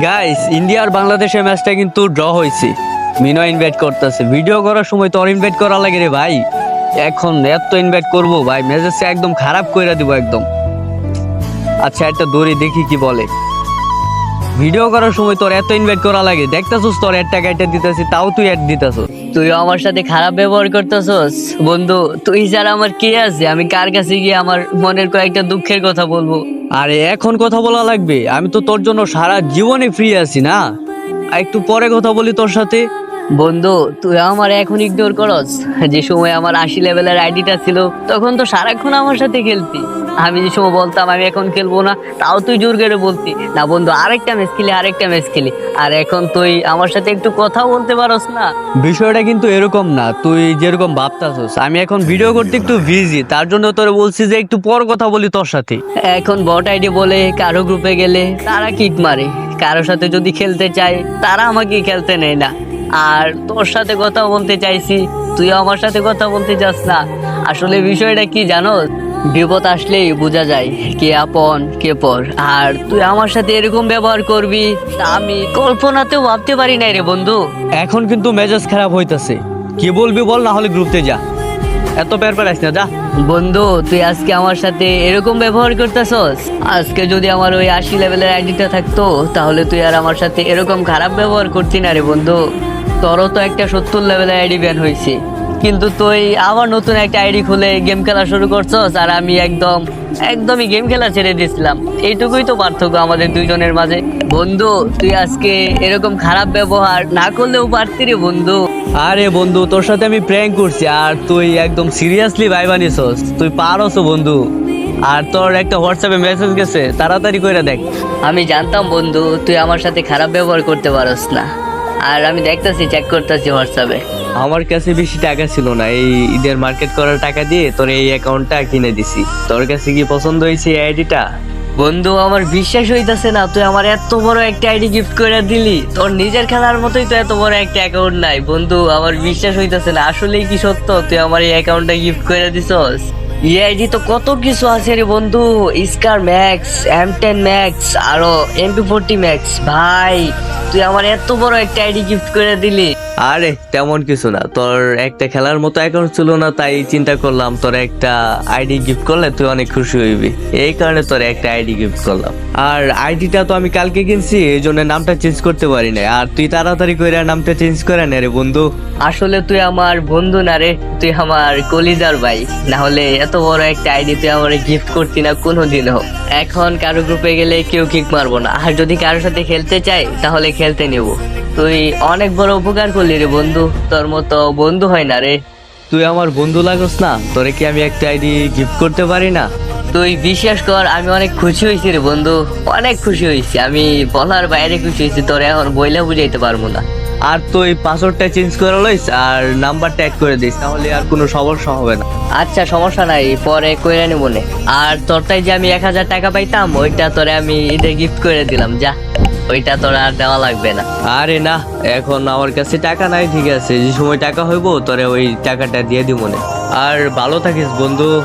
Guys India আর বাংলাদেশের ম্যাচটা কিন্তু ড্র হয়েছে। মিনো ইনভাইট করতেছে। ভিডিও করার সময় তোর ইনভাইট করা লাগে রে ভাই। এখন এত ইনভাইট করব ভাই মেসেজটা একদম খারাপ করে দিব একদম। আচ্ছা একটা দড়ি দেখি কি বলে। ভিডিও করার সময় তোর এত ইনভাইট করা লাগে। দেখতেছস তোর একটা গাইটা দিতেছি, তাও তুই অ্যাড দিতেছস। তুই আমার সাথে খারাপ ব্যবহার করতেছস? বন্ধু, তুই ছাড়া আমার কে আছে, আমি কার কাছে গিয়ে আমার মনের কয়েকটা দুঃখের কথা বলব? আরে এখন কথা বলা লাগবে। আমি তো তোর জন্য সারা জীবনে ফ্রি আছি না। একটু পরে কথা বলি তোর সাথে। বন্ধু তুই আমার এখন ইগনোর করস। যে সময় আমার আশি লেভেলের আইডিটা ছিল তখন তো সারাক্ষণ আমার সাথে খেলতি। আমি যে সময় বলতাম আমি এখন খেলব না তাও তুই জোর করে বলতি। না বন্ধু আরেকটা ম্যাচ খেলি আরেকটা ম্যাচ খেলি। আর এখন তুই আমার সাথে একটু কথা বলতে পারস না। বিষয়টা কিন্তু এরকম না তুই যেরকম ভাবতাছস আমি এখন ভিডিও করতে একটু বিজি তার জন্য তোর বলছি যে একটু পর কথা বলি তোর সাথে। এখন বট আইডি বলে কারও গ্রুপে গেলে তারা কিক মারে। কারোর সাথে যদি খেলতে চায় তারা আমাকে খেলতে নেয় না। আর তোর সাথে কথা বলতে চাইছি তুই আমার সাথে কথা বলতে চাস না। আসলে বিষয়টা কি জানো? বিপদ আসলেই বোঝা যায় কে আপন কে পর। আর তুই আমার সাথে এরকম ব্যবহার করবি আমি কল্পনাতেও ভাবতে পারি নাই রে বন্ধু। এখন কিন্তু মেজাজ খারাপ হইতাছে। কি বলবি বল না হলে গ্রুপতে যা। এত প্যার প্যার না যা। বন্ধু তুই আজকে আমার সাথে এরকম ব্যবহার করতেছস? আজকে যদি আমার ওই আশি লেভেলের আইডিটা থাকতো তাহলে তুই আর আমার সাথে এরকম খারাপ ব্যবহার করতি না রে বন্ধু। তোরও তো একটা সত্তর লেভেলের আইডি ব্যান হয়েছে কিন্তু তুই আবার নতুন একটা আইডি খুলে গেম খেলা শুরু করছস আর আমি একদম একদমই গেম খেলা ছেড়ে দিয়েছিলাম। এইটুকুই তো পার্থক্য আমাদের দুইজনের মাঝে। বন্ধু তুই আজকে এরকম খারাপ ব্যবহার না করলেও পারতি রে বন্ধু। আরে বন্ধু তোর সাথে আমি প্র্যাঙ্ক করছি আর তুই একদম সিরিয়াসলি ভাই বানিয়েছস তুই পারস বন্ধু। আর তোর একটা হোয়াটসঅ্যাপে মেসেজ গেছে তাড়াতাড়ি করে দেখ। আমি জানতাম বন্ধু তুই আমার সাথে খারাপ ব্যবহার করতে পারস না। আর আমি দেখতাছি চেক করতেছি হোয়াটসঅ্যাপে আমার কাছে বেশি টাকা ছিল না এই ঈদের মার্কেট করার টাকা দিয়ে তোর এই অ্যাকাউন্টটা কিনে দিছি। তোর কাছে কি পছন্দ হয়েছে এই আইডিটা বন্ধু আমার বিশ্বাস হইতাছে না তুই আমার এত বড় একটা আইডি গিফট করে দিলি। তোর নিজের খেলার মতোই তো এত বড় একটা অ্যাকাউন্ট নাই। বন্ধু আমার বিশ্বাস হইতাছে না আসলেই কি সত্য? তুই আমার এই অ্যাকাউন্টটা গিফট করে দিছস। এই তো কত কিছু আছে রে বন্ধু। Scar max M ten max আরও এমপি ফোরটি ম্যাক্স ভাই, তুই আমার এত বড় একটা আইডি গিফট করে দিলি। আরে, তেমন কিছু না। তোর একটা খেলার মতো অ্যাকাউন্ট ছিল না, তাই চিন্তা করলাম তোর একটা আইডি গিফট করলে তুই অনেক খুশি হইবি। এই কারণে তোর একটা আইডি গিফট করলাম। আর আইডিটা তো আমি কালকে কিনছি, এই জন্য নামটা চেঞ্জ করতে পারি না আর তুই তাড়াতাড়ি করে নামটা চেঞ্জ করে নে রে বন্ধু। আসলে তুই আমার বন্ধু না রে, তুই আমার কলিজার ভাই। না হলে এত বড় একটা আইডি তুই আমার গিফট করতি না কোনোদিনও। এখন কারও গ্রুপে গেলে কেউ কিক মারবো না। আর যদি কারোর সাথে খেলতে চাই তাহলে খেলতে নেব। তুই অনেক বড় উপকার করলি রে বন্ধু তোর মতো বন্ধু হয় না রে। তুই আমার বন্ধু লাগস না তোরে কি আমি একটা আইডি গিফট করতে পারি না? তুই বিশ্বাস কর আমি অনেক খুশি হয়েছি রে বন্ধু অনেক খুশি হয়েছি। আমি বলার বাইরে খুশি হয়েছি তোর এখন বইলা বুঝাইতে পারব না। আর তুই পাসওয়ার্ডটা চেঞ্জ করে লইস আর নাম্বারটা অ্যাড করে দিস তাহলে আর কোনো সমস্যা হবে না। আচ্ছা সমস্যা নাই পরে কইরা নেব নে আর তোরটাই যে আমি এক হাজার টাকা পাইতাম ওইটা তোরে আমি ঈদে গিফট করে দিলাম যা। ওইটা তোর আর দেওয়া লাগবে না। আরে না, এখন আমার কাছে টাকা নাই, ঠিক আছে। যে সময় টাকা হইব, তোরে ওই টাকাটা দিয়ে দিব না আর ভালো থাকিস, বন্ধু।